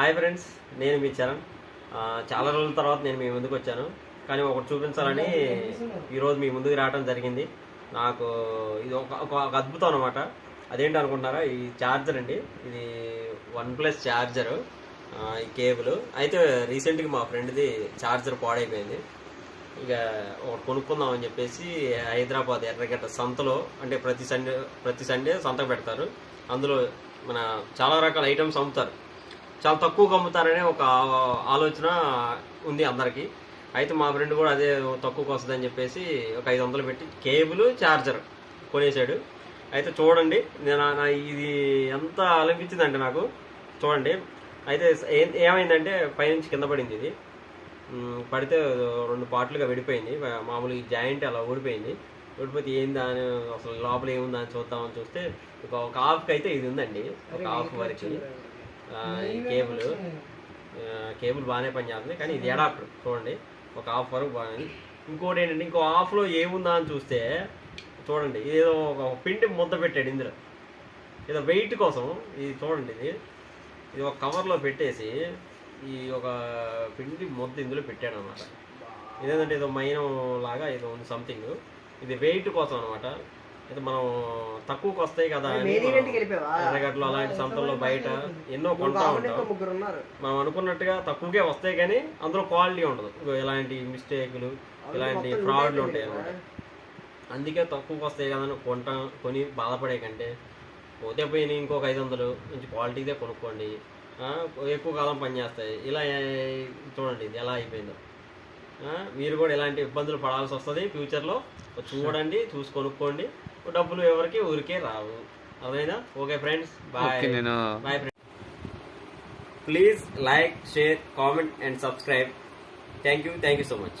Hi friends నేను మీ చరణ్. చాలా రోజుల తర్వాత నేను మీ ముందుకు వచ్చాను. కానీ ఒకటి చూపించాలని ఈరోజు మీ ముందుకు రావడం జరిగింది. నాకు ఇది ఒక ఒక అద్భుతం అనమాట అదేంటి అనుకుంటున్నారా? ఈ ఛార్జర్ అండి. ఇది వన్ ప్లస్ ఛార్జర్ ఈ కేబుల్. అయితే రీసెంట్గా మా ఫ్రెండ్ది ఛార్జర్ పాడైపోయింది. ఇక ఒకటి కొనుక్కుందాం అని చెప్పేసి హైదరాబాద్ ఎర్రగడ్డ సంతలో అంటే ప్రతి సండే ప్రతి సండే సంత పెడతారు. అందులో మన చాలా రకాల ఐటమ్స్ అమ్ముతారు. చాలా తక్కువగా అమ్ముతారనే ఒక ఆలోచన ఉంది అందరికీ. అయితే మా ఫ్రెండ్ కూడా అదే తక్కువకి వస్తుందని చెప్పేసి ఒక ఐదు వందలు పెట్టి కేబుల్ ఛార్జర్ కొనేసాడు. అయితే చూడండి నేను నా- ఇది ఎంత అనిపించిందంటే నాకు చూడండి. అయితే ఏ- ఏమైందంటే పైనుంచి కింద పడింది ఇది. పడితే రెండు పార్ట్లుగా విడిపోయింది. మామూలు ఈ జాయింట్ అలా ఊడిపోయింది. ఊడిపోతే ఏందా అని అసలు లోపల ఏముందా అని చూద్దామని చూస్తే ఒక హాఫ్కి అయితే ఇది ఉందండి. ఒక హాఫ్ వరకు. కేబుల్ కేబుల్ బాగానే పనిచేస్తుంది కానీ ఇది అడాప్టర్ చూడండి ఒక హాఫ్ వరకు బాగా ఇంకోటి ఏంటంటే ఇంకో హాఫ్లో ఏముందా అని చూస్తే చూడండి ఏదో ఒక పిండి ముద్ద పెట్టాడు ఇందులో. ఏదో వెయిట్ కోసం ఇది చూడండి ఇది. ఇది ఒక కవర్లో పెట్టేసి ఈ ఒక పిండి ముద్ద ఇందులో పెట్టాడు అనమాట ఇదేంటంటే ఏదో మైనం లాగా ఏదో ఉంది సంథింగ్ ఇది వెయిట్ కోసం అనమాట ఇది మనం తక్కువకి వస్తాయి కదా? ఎర్రగడ్డలు అలాంటి సంతల్లో బయట ఎన్నో కొంటా ఉంటాం. మనం అనుకున్నట్టుగా తక్కువకే వస్తాయి కానీ అందులో క్వాలిటీ ఉండదు. ఇలాంటి మిస్టేక్లు ఇలాంటి ఫ్రాడ్లు ఉంటాయి అన్నమాట. అందుకే తక్కువకి వస్తాయి కదా అని కొంటాం కొని బాధపడే కంటే పోతే పోయిన ఇంకొక ఐదు వందలు మంచి క్వాలిటీదే కొనుక్కోండి. ఎక్కువ కాలం పనిచేస్తాయి ఇలా చూడండి ఇది ఎలా అయిపోయిందో. మీరు కూడా ఇలాంటి ఇబ్బందులు పడాల్సి వస్తుంది ఫ్యూచర్లో. చూడండి చూసి కొనుక్కోండి. డబ్బులు ఎవరికి ఊరికే రావు. అదైనా ఓకే ఫ్రెండ్స్ బాయ్ నేను bye friends please like share comment and subscribe thank you thank you so much